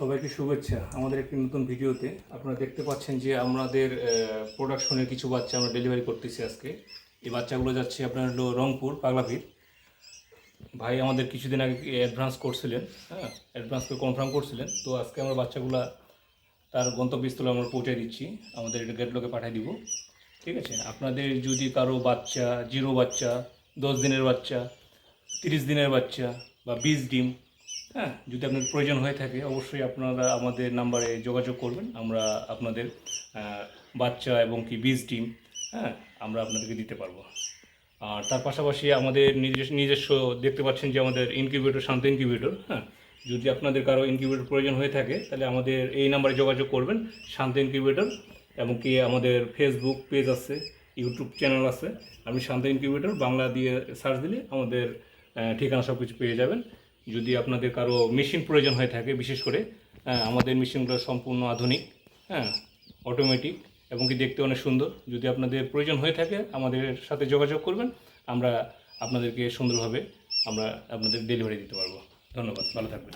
সবাইকে শুভেচ্ছা আমাদের একটি নতুন ভিডিওতে। আপনারা দেখতে পাচ্ছেন যে আমাদের প্রোডাকশনের কিছু বাচ্চা আমরা ডেলিভারি করতেছি আজকে। এই বাচ্চাগুলো যাচ্ছে আপনার হলো রংপুর, পাগলাভির। ভাই আমাদের কিছুদিন আগে অ্যাডভান্স করছিলেন হ্যাঁ অ্যাডভান্স করে কনফার্ম করছিলেন। তো আজকে আমরা বাচ্চাগুলো তার গন্তব্যস্থলে আমরা পৌঁছে দিচ্ছি। আমাদের গেটলোকে পাঠিয়ে দিব। ঠিক আছে? আপনাদের যদি কারও বাচ্চা, জিরো বাচ্চা, দশ দিনের বাচ্চা, তিরিশ দিনের বাচ্চা বা বিশ ডিম হ্যাঁ যদি আপনার প্রয়োজন হয়ে থাকে, অবশ্যই আপনারা আমাদের নাম্বারে যোগাযোগ করবেন। আমরা আপনাদের বাচ্চা এবং কি বীজ ডিম হ্যাঁ আমরা আপনাদেরকে দিতে পারব। আর তার পাশাপাশি আমাদের নিজস্ব নিজস্ব দেখতে পাচ্ছেন যে আমাদের ইনকিউবেটর, শান্ত ইনকিউবেটর হ্যাঁ যদি আপনাদের কারও ইনকিউবেটর প্রয়োজন হয়ে থাকে, তাহলে আমাদের এই নাম্বারে যোগাযোগ করবেন, শান্ত ইনকিউবেটর, এবং কি আমাদের ফেসবুক পেজ আছে ইউটিউব চ্যানেল আছে। আপনি শান্ত ইনকিউবেটর, বাংলা দিয়ে সার্চ দিলে আমাদের ঠিকানা সব কিছু পেয়ে যাবেন। যদি আপনাদের কারও মেশিন প্রয়োজন হয়ে থাকে, বিশেষ করে আমাদের মেশিনগুলো সম্পূর্ণ আধুনিক হ্যাঁ অটোমেটিক এবং কি দেখতে অনেক সুন্দর। যদি আপনাদের প্রয়োজন হয়ে থাকে, আমাদের সাথে যোগাযোগ করবেন, আমরা আপনাদেরকে সুন্দরভাবে আমরা আপনাদের ডেলিভারি দিতে পারব। ধন্যবাদ, ভালো থাকবেন।